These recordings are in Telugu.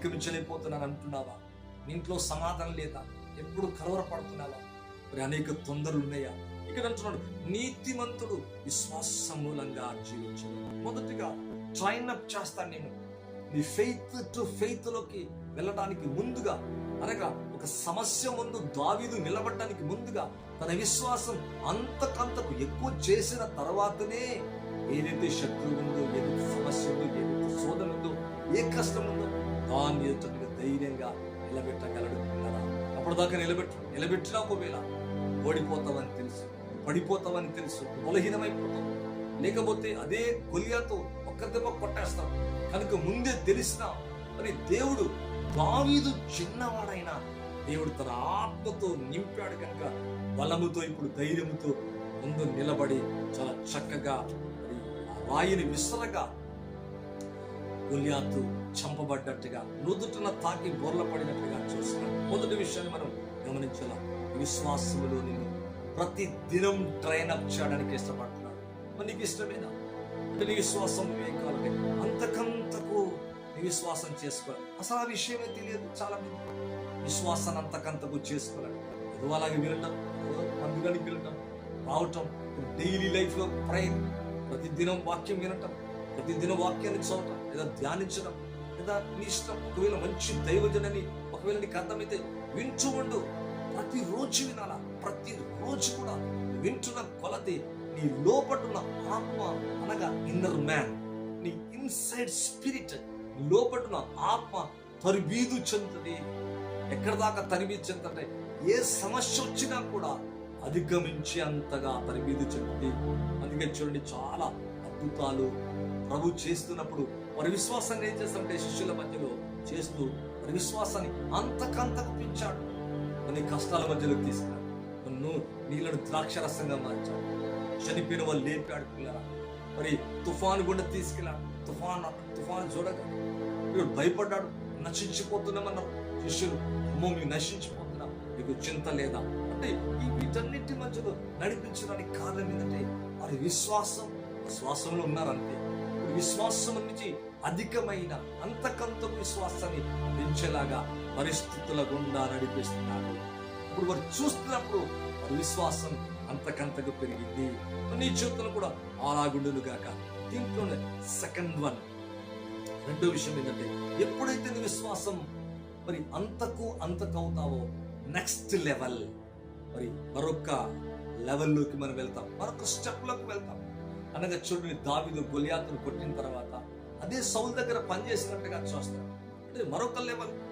అధిగమించలేకపోతున్నాను అంటున్నావా? నీ ఇంట్లో సమాధానం లేదా? ఎప్పుడు కలవరపడుతున్నావా మరి అనేక తొందరలు ఉన్నాయా? ఇక్కడ అంటున్నాడు నీతిమంతుడు విశ్వాస మూలంగా జీవించడు. మొదటిగా ట్రైన్ అప్ చేస్తాను నేను. నీ ఫెయిత్ టు ఫెయిత్లోకి వెళ్ళడానికి ముందుగా అనగా ఒక సమస్య ముందు దావీదు నిలబడడానికి ముందుగా తన విశ్వాసం అంతకంతకు ఎక్కువ చేసిన తర్వాతనే ఏదైతే శత్రువు ఉందో ఏదైతే సమస్య ఉందో ఏదైతే శోధన ఉందో ఏ కష్టం ఉందో దాన్ని ధైర్యంగా నిలబెట్టగలడు. కదా అప్పటిదాకా నిలబెట్టు నిలబెట్టినా ఒకవేళ ఓడిపోతావని తెలుసు పడిపోతావని తెలుసు బలహీనమైపోతాం లేకపోతే అదే గొలియాతో ఒక్క దెబ్బ కొట్టేస్తాం కనుక ముందే తెలిసిన మరి దేవుడు దావీదు చిన్నవాడైనా దేవుడు తన ఆత్మతో నింపాడు కనుక బలముతో ఇప్పుడు ధైర్యముతో ముందు నిలబడి చాలా చక్కగా రాయిని విసరగా గొలియాతు చంపబడ్డట్టుగా నుదుటిన తాకి బొర్ల పడినట్టుగా చూస్తున్నాం మొదటి విషయాన్ని మనం గమనించాల విశ్వాసములు నిన్ను ప్రతి దినం ట్రైన్ అప్ చేయడానికి ఇష్టపడుతున్నాను. మరి నీకు ఇష్టమేనా? అంటే నీ విశ్వాసం వివేకాలంటే అంతకంతకు నీ విశ్వాసం చేసుకోవాలి. అసలు ఆ విషయమే తెలియదు చాలా మంది విశ్వాసాన్ని అంతకంతకు చేసుకోవాలి. ఏదో అలాగే వినటం ఏదో వెళ్ళటం రావటం డైలీ లైఫ్లో ప్రతిదినం వాక్యం వినటం ప్రతిదినం వాక్యాన్ని చూడటం లేదా ధ్యానించడం. లేదా నీ ఇష్టం. ఒకవేళ మంచి దైవజనని ఒకవేళ నీకు అర్థమైతే వింటూ ఉండు. ప్రతిరోజు వినాలా? ప్రతి రోజు కూడా. వింటున్న కొలది నీ లోపటున్న ఆత్మ అనగా ఇన్నర్ మ్యాన్ నీ ఇన్సైడ్ స్పిరిట్ లోపటున్న ఆత్మ తరిబీదు చెందుతుంది. ఎక్కడ దాకా తరిబీదు చెందుతుంటే ఏ సమస్య వచ్చినా కూడా అధిగమించి అంతగా తరిబీదు చెందుతుంది. అందుకే చూడండి చాలా అద్భుతాలు ప్రభు చేస్తున్నప్పుడు మరి విశ్వాసాన్ని ఏం చేస్తామంటే శిష్యుల మధ్యలో చేస్తూ మరి విశ్వాసాన్ని అంతకంతకు పెంచాడు. కొన్ని కష్టాల మధ్యలోకి తీసుకున్నాడు. నన్ను నీళ్ళను ద్రాక్షరసంగా మార్చాడు. చనిపోయిన వాళ్ళు లేపాడు పిల్లరా. మరి తుఫాను గుండా తీసుకెళ్ళాడు. తుఫాన్ తుఫాన్ చూడగా వీడు భయపడ్డాడు. నశించిపోతున్నామన్నారు. శిష్యులు అమ్మో మీకు నశించిపోతున్నాం మీకు చింత లేదా? అంటే ఈ వీటన్నిటి మధ్యలో నడిపించడానికి కారణం ఏంటంటే వారి విశ్వాసం. విశ్వాసంలో ఉన్నారంతే విశ్వాసం నుంచి అధికమైన అంతకంత విశ్వాసాన్ని పెంచేలాగా పరిస్థితుల గుండా నడిపిస్తున్నాడు ఇప్పుడు వారు చూస్తున్నప్పుడు వారి విశ్వాసం అంతకంతకు పెరిగింది. నీ జీవితంలో కూడా అలాగుండును గాక. దీంట్లోనే సెకండ్ వన్ రెండో విషయం ఏంటంటే ఎప్పుడైతే నీ విశ్వాసం మరి అంతకు అంతకు అవుతావో నెక్స్ట్ లెవెల్ మరి మరొక లెవెల్లోకి మనం వెళ్తాం. మరొక స్టెప్లోకి వెళ్తాం. అనగా చూడండి దావిదు గొలియాతును కొట్టిన తర్వాత అదే సౌల్ దగ్గర పనిచేసినట్టుగా చూస్తాం అంటే మరొక లెవెల్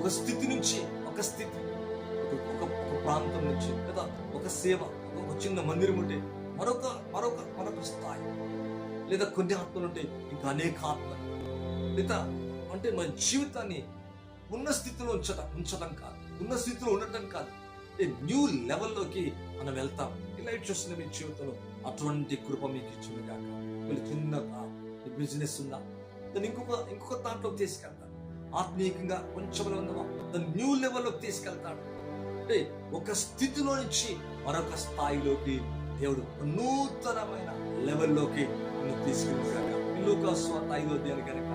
ఒక స్థితి నుంచి ఒక స్థితి ఒక- ఒక ప్రాంతం నుంచి లేదా ఒక సేవ ఒక- ఒక చిన్న మందిరం ఉంటే మరొక మరొక మరొక స్థాయి. లేదా కొన్ని ఆత్మలు ఉంటే ఇంకా అనేక ఆత్మలు. లేదా అంటే మన జీవితాన్ని ఉన్న స్థితిలో ఉంచడం ఉంచడం కాదు. ఉన్న స్థితిలో ఉండటం కాదు. న్యూ లెవెల్లోకి మనం వెళ్తాం. ఇలా చూస్తున్న మీ జీవితంలో. అటువంటి కృప మీకు ఇచ్చింది కాక వీళ్ళు చిన్న బిజినెస్ ఉందా దాన్ని ఇంకొక ఇంకొక దాంట్లోకి తీసుకెళ్తాడు. ఆత్మీయంగా కొంచెం ఉందా దాన్ని న్యూ లెవెల్లోకి తీసుకెళ్తాడు. అంటే ఒక స్థితిలో నుంచి మరొక స్థాయిలోకి దేవుడు నూతనమైన లెవెల్లోకి నిన్ను తీసుకెళ్ళాక స్వాత ఐదో కనుక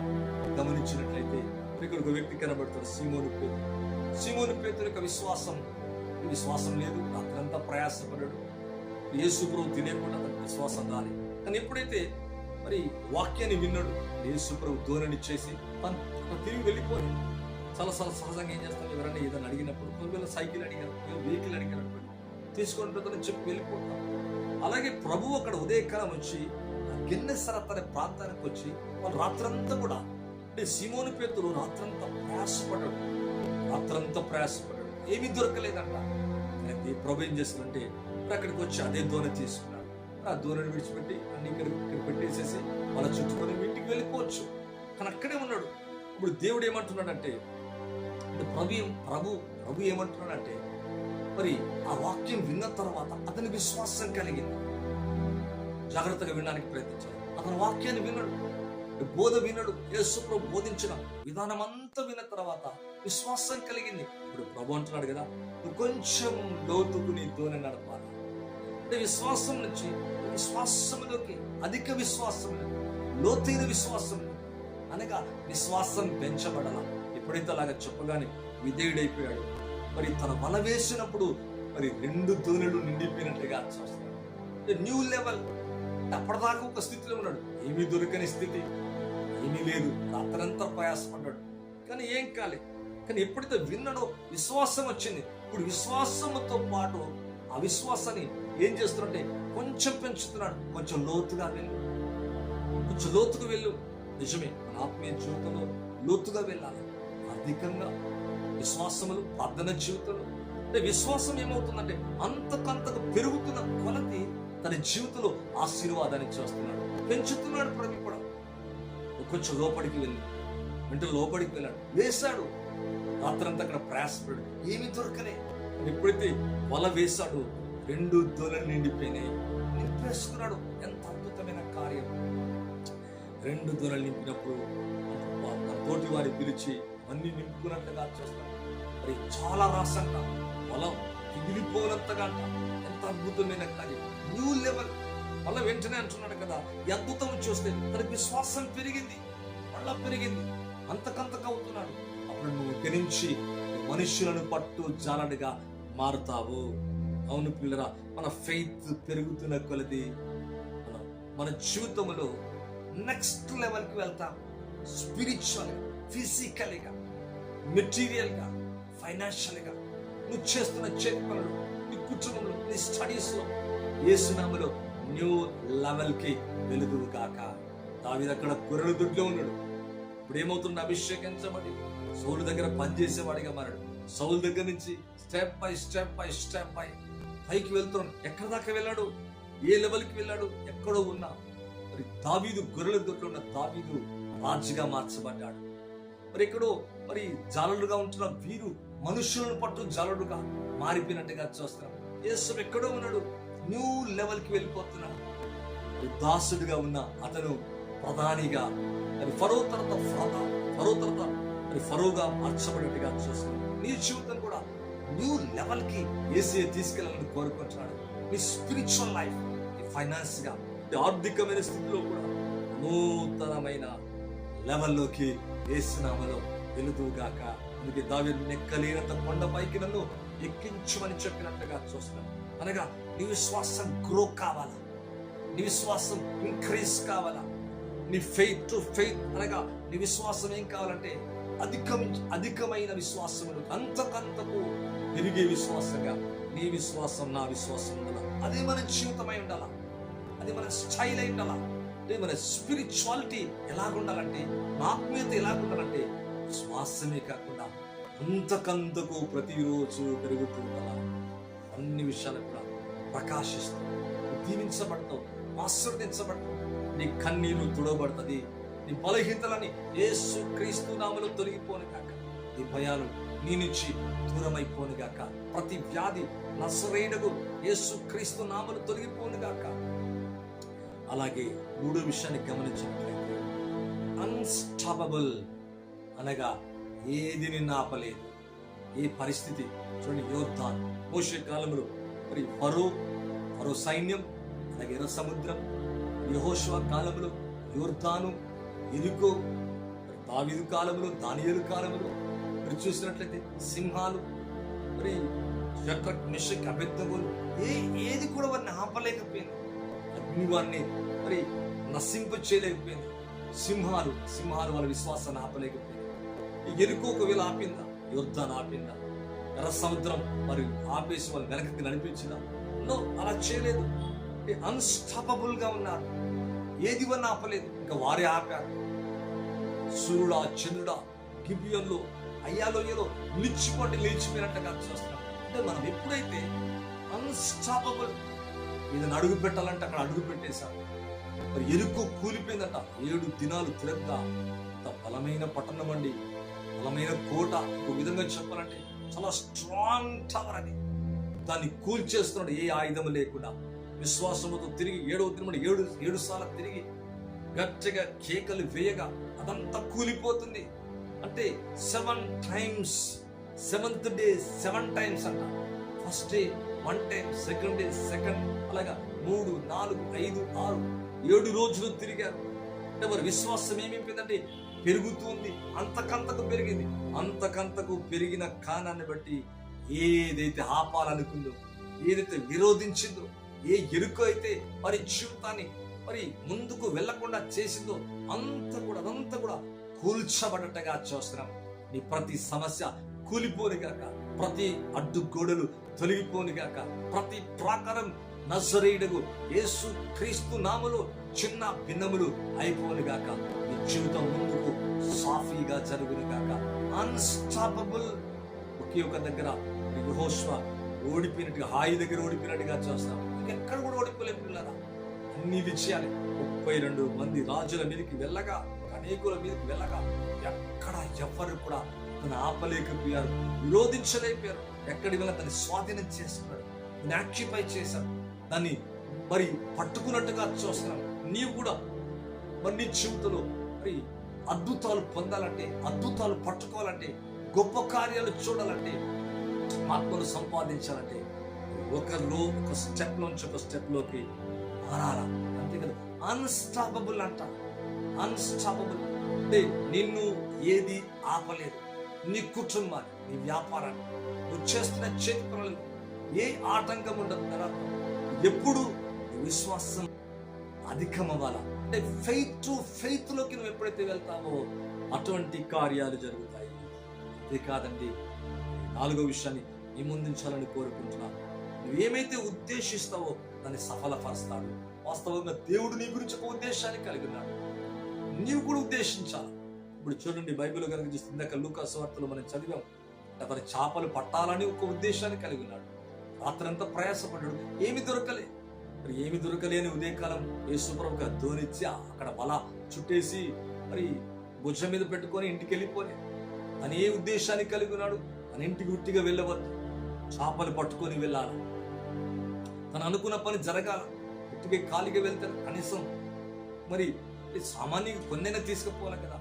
గమనించినట్లయితే ఇక్కడ ఒక వ్యక్తి కనబడతాడు. సీమోను పేరు సీమోను పేరు యొక్క విశ్వాసం విశ్వాసం లేదు రాత్రంతా ప్రయాసపడాడు యేసుప్రభు తెలియకుండా తినేకుండా అతనికి విశ్వాసం రాలి కానీ ఎప్పుడైతే మరి వాక్యాన్ని విన్నాడు యేసుప్రభు ధోరణి చేసి తను తిరిగి వెళ్ళిపోయి చాలా చాలా సహజంగా ఏం చేస్తాం ఎవరైనా ఏదైనా అడిగినప్పుడు ఒకవేళ సైకిల్ అడిగారు వెహికల్ అడిగారు అనుకోండి తీసుకొని పోతానని చెప్పి వెళ్ళిపోతాం అలాగే ప్రభు అక్కడ ఉదయకాలం వచ్చి గిన్నెసరత్ అనే ప్రాంతానికి వచ్చి వాళ్ళు రాత్రంతా కూడా అంటే సీమోని పేతులు రాత్రంతా ప్రయాసపడ్డాడు. రాత్రంతా ప్రయాసపడ్డాడు. ఏమీ దొరకలేదంట. అయితే ప్రభు ఏం చేస్తుందంటే అక్కడికి వచ్చి అదే దోణ తీసుకున్నాడు ఆ దూరాన్ని విడిచిపెట్టి అన్ని ఇక్కడ ఇక్కడ పెట్టేసేసి వాళ్ళ చుట్టుకొని ఇంటికి వెళ్ళిపోవచ్చు. కానీ అక్కడే ఉన్నాడు. ఇప్పుడు దేవుడు ఏమంటున్నాడంటే అంటే ప్రభు ప్రభు ప్రభు ఏమంటున్నాడంటే మరి ఆ వాక్యం విన్న తర్వాత అతని విశ్వాసం కలిగింది. జాగ్రత్తగా వినడానికి ప్రయత్నించాడు అతని వాక్యాన్ని విన్నాడు బోధ విన్నాడు యేసు ప్రభు బోధించిన విధానం అంతా విన్న తర్వాత విశ్వాసం కలిగింది. ఇప్పుడు ప్రభు అంటున్నాడు కదా నువ్వు కొంచెం లోతుకు నీతోనే నడపాలి. అంటే విశ్వాసం నుంచి విశ్వాసంలోకి అధిక విశ్వాసం లోతైన విశ్వాసం అనగా విశ్వాసం పెంచబడాల? ఎప్పుడైతే అలాగా చెప్పగానే విధేయుడైపోయాడు. మరి తన వల వేసినప్పుడు మరి రెండు దోణులు నిండిపోయినట్టుగా చూస్తాడు న్యూ లెవెల్. అప్పటిదాకా ఒక స్థితిలో ఉన్నాడు. ఏమీ దొరకని స్థితి. ఏమీ లేదు. రాత్రంతా ప్రయాసపడ్డాడు. కానీ ఏం కాలేదు కానీ ఎప్పుడైతే విన్నడో విశ్వాసం వచ్చింది ఇప్పుడు విశ్వాసంతో పాటు అవిశ్వాసాన్ని ఏం చేస్తున్నాడంటే కొంచెం పెంచుతున్నాడు కొంచెం లోతుగా వెళ్ళు. కొంచెం లోతుగా వెళ్ళు. నిజమే మన ఆత్మీయ జీవితంలో లోతుగా వెళ్ళాలి. అధికంగా విశ్వాసములు ప్రార్థన జీవితంలో. అంటే విశ్వాసం ఏమవుతుందంటే అంతకంతకు పెరుగుతున్న కొలది తన జీవితంలో ఆశీర్వాదాన్ని చేస్తున్నాడు. పెంచుతున్నాడు ప్రభు కూడా కొంచెం లోపలికి వెళ్ళి. అంటే లోపలికి వెళ్ళాడు. వేశాడు రాత్రంతా అక్కడ ప్రయాసపడు ఏమి దొరకలే. ఎప్పుడైతే వల వేశాడు. రెండు దొరలు నిండిపోయినాయి. నింపేసుకున్నాడు. ఎంత అద్భుతమైన కార్యం. రెండు దొరలు నింపినప్పుడు తోటి వారి పిలిచి అన్ని నింపుకున్నట్టుగా చేస్తాడు. మరి చాలా రాసంట. పొలం మిగిలిపోనంతగా అంట. ఎంత అద్భుతమైన కార్యం. New level. మళ్ళీ వెంటనే అంటున్నాడు కదా ఈ అద్భుతం చూస్తే తనకి విశ్వాసం పెరిగింది. మళ్ళా పెరిగింది. అప్పుడు మనుషులను పట్టు జాలడుగా మారుతావు. అవును పిల్లరా మన ఫెయిత్ పెరుగుతున్న కొలది మన- మన జీవితంలో నెక్స్ట్ లెవెల్కి వెళ్తాం. స్పిరిచువల్గా ఫిజికల్గా మెటీరియల్గా ఫైనాన్షియల్గా నువ్వు చేస్తున్న చేతి పనులు నీ కుటుంబంలో నీ స్టడీస్లో ఏసునామలో న్యూ లెవెల్కి వెలుగురు కాక దావి అక్కడ గొర్రెల దొడ్లో ఉన్నాడు. ఇప్పుడు ఏమవుతుంది అభిషేకించబడి సౌలు దగ్గర పనిచేసేవాడిగా మారాడు. సౌలు దగ్గర నుంచి step by step by step by పైకి వెళ్తున్నాడు. ఎక్కడ దాకా వెళ్ళాడు? ఏ లెవెల్కి వెళ్ళాడు? ఎక్కడో ఉన్నా. మరి దావీదు గొర్రెల దొడ్లో ఉన్న దావీదు రాజుగా మార్చబడ్డాడు. మరి ఎక్కడో మరి జాలడుగా ఉంటున్న వీరు మనుషులను పట్టు జాలడుగా మారిపోయినట్టుగా చూస్తున్నాం. యేసు ఎక్కడో ఉన్నాడు. న్యూ లెవెల్కి వెళ్ళిపోతున్నాడు. దాసుడిగా ఉన్న అతను ప్రధానిగా. మరి ఫరో తర్వాత ఫరో తర్వాత మీరు ఫరోగా మార్చబడినట్టుగా చూస్తున్నాం. నీ జీవితం కూడా న్యూ లెవెల్కి ఏసీ తీసుకెళ్ళాలని కోరుకుంటున్నాడు. నీ స్పిరిచువల్ లైఫ్ నీ ఫైనాన్స్గా నీ ఆర్థికమైన స్థితిలో కూడా నూతనమైన లెవెల్లోకి ఏసునామలో వెలుదుగాక అందుకే దావి నెక్కలేనంత కొండపైకి నన్ను ఎక్కించమని చెప్పినట్టుగా చూస్తున్నాను అనగా నీ విశ్వాసం గ్రో కావాలా? నీ విశ్వాసం ఇంక్రీజ్ కావాలా? నీ ఫెయిత్ టు ఫెయిత్ అనగా నీ విశ్వాసం ఏం కావాలంటే అధికం అధికమైన విశ్వాసములు అంతకంతకు పెరిగే విశ్వాసంగా నీ విశ్వాసం నా విశ్వాసం ఉండాల? అదే మన జీవితమై ఉండాల? అది మన స్టైల్ అయి ఉండాలా? అంటే మన స్పిరిచువాలిటీ ఎలాగుండాలంటే మన ఆత్మీయత ఎలాగుండాలంటే విశ్వాసమే కాకుండా అంతకంతకు ప్రతిరోజు పెరుగుతూ ఉండాలా? అన్ని విషయాలు కూడా ప్రకాశిస్తూ దీవించబడతావు ఆశీర్వదించబడతావు నీ కన్నీరు తుడబడుతుంది నీ బలహీనతలని యేసు క్రీస్తు నామలు తొలగిపోను కాక నీ భయాలు నీ నుంచి దూరమైపోను గాక. ప్రతి వ్యాధి నసరైనగు యేసు క్రీస్తు నామలు తొలగిపోను గాక. అలాగే మూడో విషయాన్ని గమనించినట్లయితే అన్స్టాపబుల్ అనగా ఏది నిన్ను ఆపలేదు ఏ పరిస్థితి? చూడండి యోర్ధాన్ మోషే కాలంలో మరి ఫరో ఫరో సైన్యం అలాగే ఎర్ర సముద్రం యహోశ్వ కాలంలో యోర్ధాను ఎరుకో మరి దావీదు కాలంలో దానియలు కాలంలో మరి చూసినట్లయితే సింహాలు మరి షట్రక్ మిషక్ అబెద్దగోలు ఏ ఏది కూడా వారిని ఆపలేకపోయింది. అగ్ని వారిని మరి నశింప చేయలేకపోయింది. సింహాలు సింహాలు వాళ్ళ విశ్వాసాన్ని ఆపలేకపోయింది. ఎరుకు ఒకవేళ ఆపిందా? యుద్ధాన్ని ఆపిందా? ఎర్ర సముద్రం మరి ఆపేసి వాళ్ళు వెనక్కి నడిపించిందా? నో అలా చేయలేదు. అన్స్టాపబుల్గా ఉన్నారు. ఏది వల్ల ఆపలేదు. ఇంకా వారే ఆపారు. సూర్యుడా చంద్రుడా గిబియంలో అయ్యాలోయలో నిలిచిపోండి లేచిపోయినట్టుగా చూస్తున్నాం. అంటే మనం ఎప్పుడైతే అన్స్టాపబుల్ ఏదైనా అడుగు పెట్టాలంటే అక్కడ అడుగు పెట్టేశాం. మరి ఎరుకు కూలిపోయిందట. ఏడు దినాలు తిరగ అంత బలమైన పట్టణం అండి. బలమైన కోట. ఒక విధంగా చెప్పాలంటే చాలా స్ట్రాంగ్ టవర్ అని దాన్ని కూల్చేస్తున్నాడు ఏ ఆయుధం లేకుండా. విశ్వాసముతో తిరిగి ఏడవ దినముడు ఏడు ఏడు సార్లు తిరిగి గట్టిగా కేకలు వేయగా అదంతా కూలిపోతుంది. అంటే seven times seventh day seven times అంట. First day one time second day second అలాగా మూడు నాలుగు ఐదు ఆరు ఏడు రోజులు తిరిగారు. అంటే మరి విశ్వాసం ఏమైపోయిందంటే పెరుగుతుంది. అంతకంతకు పెరిగింది. అంతకంతకు పెరిగిన కానాన్ని బట్టి ఏదైతే ఆపాలనుకుందో ఏదైతే విరోధించిందో ఏ ఎరుక అయితే వారి జీవితాన్ని మరి ముందుకు వెళ్ళకుండా చేసిందో అంత కూడా అదంతా కూడా కూల్చబడటగా చూస్తున్నాం. నీ ప్రతి సమస్య కూలిపోనిగాక ప్రతి అడ్డుగోడలు తొలగిపోనిగాక ప్రతి ప్రాకారం నజరేయుడకు యేసు క్రీస్తు నామలు చిన్న భిన్నములు అయిపోనుగాక నీ జీవితం ముందుకు సాఫీగా జరుగునుగాక అన్స్టాపబుల్ ఒకే ఒక దగ్గర యెహోషువ ఓడిపోయినట్టుగా హాయి దగ్గర ఓడిపోయినట్టుగా చూస్తాం ఎక్కడ కూడా ఓడిపోలేము పిల్లరా. అన్ని విజయాలు. ముప్పై రెండు మంది రాజుల మీదకి వెళ్ళగా అనేకుల మీదకి వెళ్ళగా ఎక్కడ ఎవరు కూడా తను ఆపలేకపోయారు విరోధించలేకపోయారు. ఎక్కడి వెళ్ళ తను స్వాధీనం చేసుకున్నాడు దాన్ని ఆక్యుపై చేశారు దాన్ని మరి పట్టుకున్నట్టుగా చూస్తున్నాను నీవు కూడా మరి నీ జీవితంలో మరి అద్భుతాలు పొందాలంటే అద్భుతాలు పట్టుకోవాలంటే గొప్ప కార్యాలు చూడాలంటే ఆత్మను సంపాదించాలంటే ఒకరిలో ఒక స్టెప్ నుంచి ఒక స్టెప్లోకి మారాలా. అంతే కదా? అన్స్టాపబుల్ అంట. అన్స్టాపబుల్ అంటే నిన్ను ఏది ఆపలేదు. నీ కుటుంబాన్ని నీ వ్యాపారాన్ని. నువ్వు చేస్తున్న చేతి పనులు. ఏ ఆటంకం ఉండదు తర్వాత ఎప్పుడు విశ్వాసం అధికమవ్వాలా. అంటే ఫెయిత్ టు ఫెయిత్లోకి నువ్వు ఎప్పుడైతే వెళ్తావో అటువంటి కార్యాలు జరుగుతాయి. అంతే కాదండి నాలుగో విషయాన్ని నీ కోరుకుంటున్నాను. నువ్వేమైతే ఉద్దేశిస్తావో దాన్ని సఫలపరుస్తాడు. వాస్తవంగా దేవుడు నీ గురించి ఒక ఉద్దేశాన్ని కలిగి ఉన్నాడు. నీవు కూడా ఉద్దేశించాలి. ఇప్పుడు చూడండి బైబిల్ కనుక చూస్తే ఇందాక లూకాసు వార్తలు మనం చదివాం అతను చేపలు పట్టాలని ఒక ఉద్దేశాన్ని కలిగి ఉన్నాడు. రాత్రంతా ప్రయాసపడ్డాడు. ఏమి దొరకలే. మరి ఏమి దొరకలేని ఉదయకాలం యేసుప్రభుగా ధోనిచ్చి అక్కడ బల చుట్టేసి మరి భుజం మీద పెట్టుకొని ఇంటికి వెళ్ళిపోలే. అని ఏ ఉద్దేశాన్ని కలిగి ఉన్నాడు. అని ఇంటికి ఉట్టిగా వెళ్ళవద్దు. చేపలు పట్టుకొని వెళ్ళాలి. తను అనుకున్న పని జరగాల. ఉట్టికి ఖాళీగా వెళ్తారు కనీసం. మరి సామాన్యంగా కొన్నైనా తీసుకుపోవాలి కదా.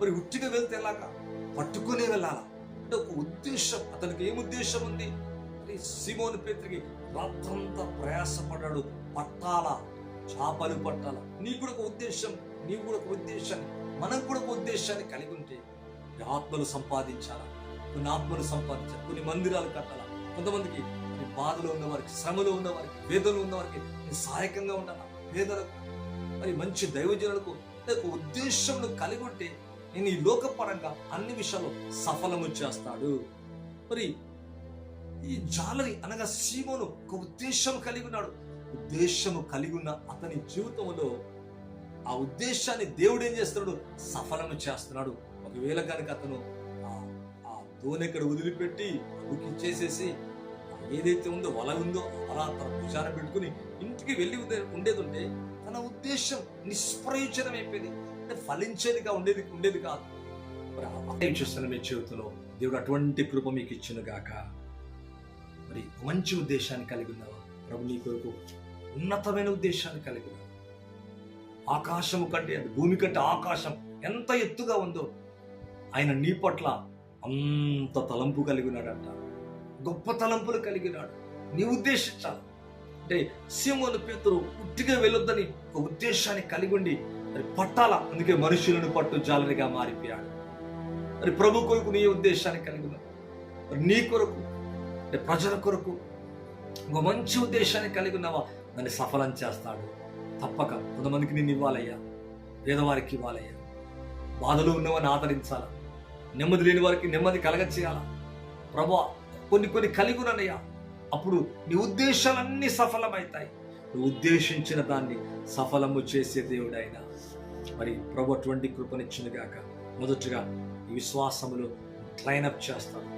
మరి ఉట్టిగా వెళ్తే ఎలాగా? పట్టుకునే వెళ్ళాలా? అంటే ఒక ఉద్దేశం. అతనికి ఏం ఉద్దేశం ఉంది? మరి సిమోని పేత్రికి రాత్రంతా ప్రయాసపడ్డాడు. పట్టాల చేపలు పట్టాల. నీకు కూడా ఒక ఉద్దేశం. నీకు కూడా ఒక ఉద్దేశాన్ని మనం కూడా ఒక ఉద్దేశాన్ని కలిగి ఉంటే ఆత్మలు సంపాదించాలా? కొన్ని ఆత్మలు సంపాదించాలి? కొన్ని మందిరాలు కట్టాలా? కొంతమందికి బాధలో ఉన్నవారికి శ్రమలో ఉన్నవారికి వారికి ఉన్నవారికి నేను సహాయకంగా ఉంటాను? పేదలకు మరి మంచి దైవజనులకు నాకు ఉద్దేశం కలిగి ఉంటే నేను ఈ లోకపరంగా అన్ని విషయాలు సఫలము చేస్తాడు. మరి ఈ జాలరి అనగా సీమోను ఒక ఉద్దేశం కలిగి ఉన్నాడు. ఉద్దేశము కలిగి ఉన్న అతని జీవితంలో ఆ ఉద్దేశాన్ని దేవుడు ఏం చేస్తున్నాడు? సఫలము చేస్తున్నాడు. ఒకవేళ కనుక అతను ఆ- దోనెక్కడ వదిలిపెట్టి చేసేసి ఏదైతే ఉందో వల ఉందో అలా తన భుజాన పెట్టుకుని ఇంటికి వెళ్ళి ఉండే- ఉండేది ఉంటే తన ఉద్దేశం నిష్ప్రయోజనం అయిపోయింది. అంటే ఫలించేదిగా ఉండేది ఉండేది కాదు. మరి అదే చూస్తున్న మీ జీవితంలో? దేవుడు అటువంటి కృప మీకు ఇచ్చిన గాక. మరి మంచి ఉద్దేశాన్ని కలిగి ఉన్నావా? ప్రభు నీ కొరకు ఉన్నతమైన ఉద్దేశాన్ని కలిగి ఉన్నావు? ఆకాశము కంటే అది భూమి కంటే ఆకాశం ఎంత ఎత్తుగా ఉందో ఆయన నీ పట్ల అంత తలంపు కలిగి ఉన్నాడంట. గొప్ప తలంపులు కలిగినాడు. నీ ఉద్దేశించాలి. అంటే సీమోను పేతురు ఉట్టిగా వెళ్ళొద్దని ఒక ఉద్దేశాన్ని కలిగి ఉండి మరి పట్టాల అందుకే మనుషులను పట్టు జాలరిగా మారిపోయాడు. మరి ప్రభు కొరకు నీ ఉద్దేశాన్ని కలిగి మరి నీ కొరకు అంటే ప్రజల కొరకు ఒక మంచి ఉద్దేశాన్ని కలిగి ఉన్నావా? దాన్ని సఫలం చేస్తాడు. తప్పక కొంతమందికి నేను ఇవ్వాలయ్యా. పేదవారికి ఇవ్వాలయ్యా. బాధలు ఉన్నవని ఆదరించాలా? నెమ్మది లేని వారికి నెమ్మది కలగ చేయాలా ప్రభా కొన్ని కొన్ని కలిగి ఉన్నానయ్యా అప్పుడు నీ ఉద్దేశాలన్నీ సఫలమవుతాయి నువ్వు ఉద్దేశించిన దాన్ని సఫలము చేసే దేవుడు ఆయన మరి ప్రభు అటువంటి కృపనిచ్చినగాక మొదటగా ఈ విశ్వాసములో క్లైనప్ చేస్తాను.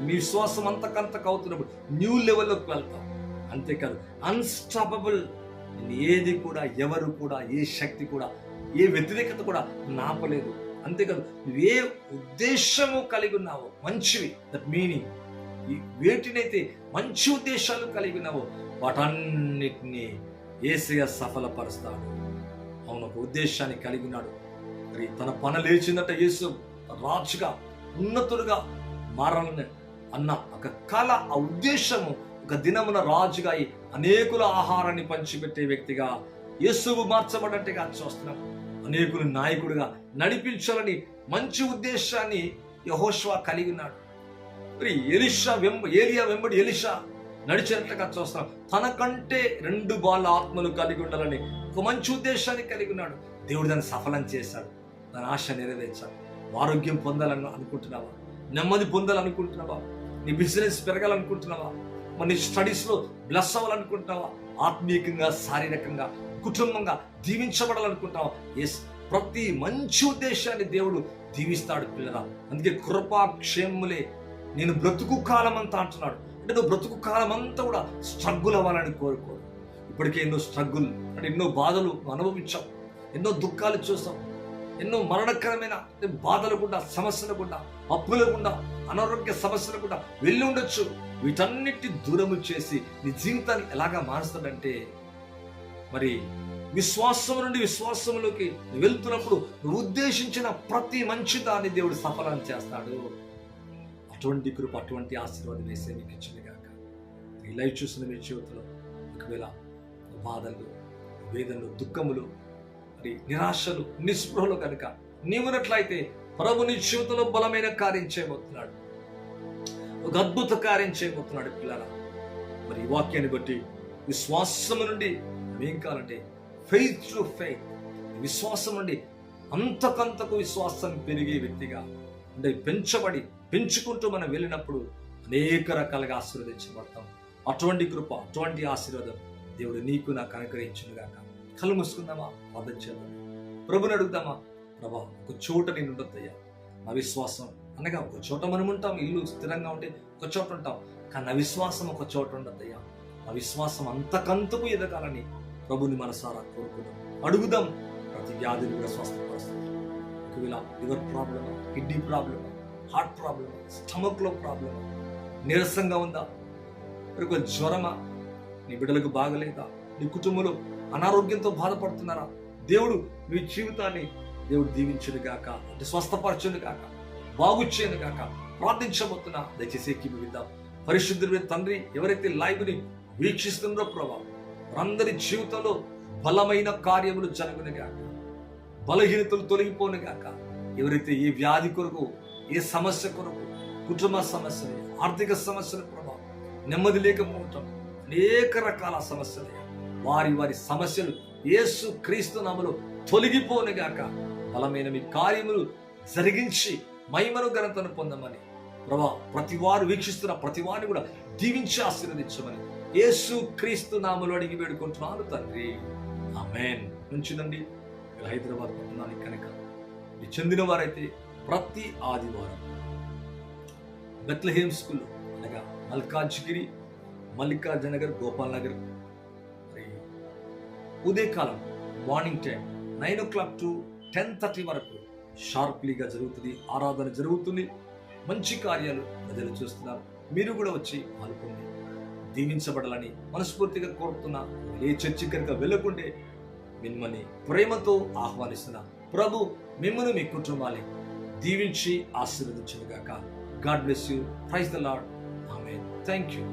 మీ విశ్వాసం అంతకంతకు అవుతున్నప్పుడు న్యూ లెవెల్లోకి వెళ్తాం. అంతేకాదు అన్స్టాపబుల్. ఏది కూడా ఎవరు కూడా ఏ శక్తి కూడా ఏ వ్యతిరేకత కూడా నాపలేదు. అంతేకాదు నువ్వు ఏ ఉద్దేశము కలిగి ఉన్నావో. మంచివి. దట్ మీనింగ్ వేటినైతే మంచి ఉద్దేశాలు కలిగినవో వాటన్నిటినీ ఏసయ సఫలపరుస్తాడు. అవును ఒక ఉద్దేశాన్ని కలిగి ఉన్నాడు మరి తన పన లేచిందట యేసు. రాజుగా ఉన్నతుడుగా మారాలని అన్న ఒక కళ ఆ ఉద్దేశము ఒక దినమున రాజుగా అయి అనేకుల ఆహారాన్ని పంచిపెట్టే వ్యక్తిగా యేసువు మార్చబడట్టుగా చూస్తున్నాం. అనేకులు నాయకుడిగా నడిపించాలని మంచి ఉద్దేశాన్ని యహోష్వా కలిగి ఉన్నాడు తండ్రి ఎలిషా వెంబ ఏలియా వెంబడి ఎలిషా నడిచినట్లుగా చూస్తాం తనకంటే రెండు బాల ఆత్మలు కలిగి ఉండాలని ఒక మంచి ఉద్దేశాన్ని కలిగి ఉన్నాడు. దేవుడు దాన్ని సఫలం చేశాడు. దాని ఆశ నెరవేర్చాడు ఆరోగ్యం పొందాలని అనుకుంటున్నావా? నెమ్మది పొందాలనుకుంటున్నావా? నీ బిజినెస్ పెరగాలనుకుంటున్నావా? మరి నీ స్టడీస్లో బ్లస్ అవ్వాలనుకుంటున్నావా? ఆత్మీయంగా శారీరకంగా కుటుంబంగా దీవించబడాలనుకుంటున్నావా? ఎస్ ప్రతి మంచి ఉద్దేశాన్ని దేవుడు దీవిస్తాడు పిల్లరా. అందుకే కృపాక్షేములే నేను బ్రతుకు కాలం అంతా అంటున్నాడు. అంటే నువ్వు బ్రతుకు కాలం అంతా కూడా స్ట్రగుల్ అవ్వాలని కోరుకోడు ఇప్పటికే ఎన్నో స్ట్రగుల్ అంటే ఎన్నో బాధలు నువ్వు అనుభవించావు. ఎన్నో దుఃఖాలు చూసాం ఎన్నో మరణకరమైన బాధలు కూడా సమస్యలు కూడా అప్పులు కూడా అనారోగ్య సమస్యలు కూడా వెళ్ళి ఉండొచ్చు. వీటన్నిటి దూరము చేసి నీ జీవితాన్ని ఎలాగా మారుస్తాడంటే మరి విశ్వాసం నుండి విశ్వాసంలోకి వెళ్తున్నప్పుడు నువ్వు ఉద్దేశించిన ప్రతి మంచి దాన్ని దేవుడు సఫలం చేస్తాడు. అటువంటి కృప అటువంటి ఆశీర్వాదం వేసే మీకు ఇచ్చింది కాక ఈ లైవ్ చూసిన మీ జీవితంలో ఒకవేళ బాధలు వేదనలు దుఃఖములు మరి నిరాశలు నిస్పృహలు కనుక నీవునట్లయితే ప్రభు నీ జీవితంలో బలమైన కార్యం చేయబోతున్నాడు. ఒక అద్భుత కార్యం చేయబోతున్నాడు పిల్లల మరి ఈ వాక్యాన్ని బట్టి విశ్వాసము నుండి ఏం కావాలంటే ఫెయిత్ టు ఫెయిత్ విశ్వాసం నుండి అంతకంతకు విశ్వాసం పెరిగే వ్యక్తిగా అంటే పెంచబడి పెంచుకుంటూ మనం వెళ్ళినప్పుడు అనేక రకాలుగా ఆశీర్వదించబడతాం. అటువంటి కృప అటువంటి ఆశీర్వాదం దేవుడు నీకు నాకు అనుగ్రహించుగాక కళ్ళు మూసుకుందామా? ప్రార్థన చేద్దాం. ప్రభుని అడుగుదామా? ప్రభా ఒక చోట నేను ఉండొద్దయ్యా. నా విశ్వాసం అనగా ఒక చోట మనం ఉంటాం ఇల్లు స్థిరంగా ఉంటే ఒక చోట ఉంటాం కానీ నా విశ్వాసం ఒక చోట ఉండద్దయ్యా. నా విశ్వాసం అంతకంతకు ఎదగాలని ప్రభుని మనసారా కోరుకుందాం. అడుగుదాం ప్రతి వ్యాధిని కూడా స్వస్థపరుస్తాం. ఒకవేళ లివర్ ప్రాబ్లమా కిడ్నీ ప్రాబ్లమా హార్ట్ ప్రాబ్లం స్టమక్లో ప్రాబ్లం నీరసంగా ఉందా? మరి కొంచెం జ్వరమా? నీ బిడ్డలకు బాగలేదా? నీ కుటుంబంలో అనారోగ్యంతో బాధపడుతున్నారా? దేవుడు మీ జీవితాన్ని దేవుడు దీవించును గాక అంటే స్వస్థపరచును గాక బాగు చేయను గాక ప్రార్థించబోతున్నా. దయచేసి ఎక్కి విద్దాం పరిశుద్ధుడి తండ్రి ఎవరైతే లైవ్ని వీక్షిస్తున్నారో ప్రభా వారందరి జీవితంలో బలమైన కార్యములు జరుగునుగాక బలహీనతలు తొలగిపోనుగాక ఎవరైతే ఈ వ్యాధి కొరకు ఏ సమస్య కొరకు కుటుంబ సమస్యలు ఆర్థిక సమస్యలు ప్రభావం నెమ్మది లేకపోవటం అనేక రకాల సమస్యలు వారి వారి సమస్యలు యేసు క్రీస్తు నామలో తొలగిపోను గాక. బలమైన మీ కార్యములు జరిగించి మహిమను ఘనతను పొందమని ప్రభా ప్రతి వారు వీక్షిస్తున్న ప్రతి వారిని కూడా దీవించి ఆశీర్వదించమని యేసు క్రీస్తు నామలు అడిగి వేడుకుంటున్నాను తండ్రి. ఆమెన్. నుంచిదండి హైదరాబాద్ పట్టణానికి కనుక చెందిన వారైతే ప్రతి ఆదివారం బెత్లహేమ్ స్కూల్ అనగా మల్కాజ్గిరి మల్లికార్జున నగర్ గోపాల్ నగర్ మరి ఉదయకాలం morning time nine o'clock to ten thirty వరకు షార్ప్లీగా జరుగుతుంది ఆరాధన జరుగుతుంది మంచి కార్యాలు ప్రజలు చూస్తున్నారు. మీరు కూడా వచ్చి పాల్గొండి దీవించబడాలని మనస్ఫూర్తిగా కోరుతున్నా ఏ చర్చి కనుక వెళ్ళకుంటే మిమ్మల్ని ప్రేమతో ఆహ్వానిస్తున్నా ప్రభు మిమ్మల్ని మీ కుటుంబాన్ని దీవించి ఆశీర్వదించదుగాక God bless you praise the Lord amen thank you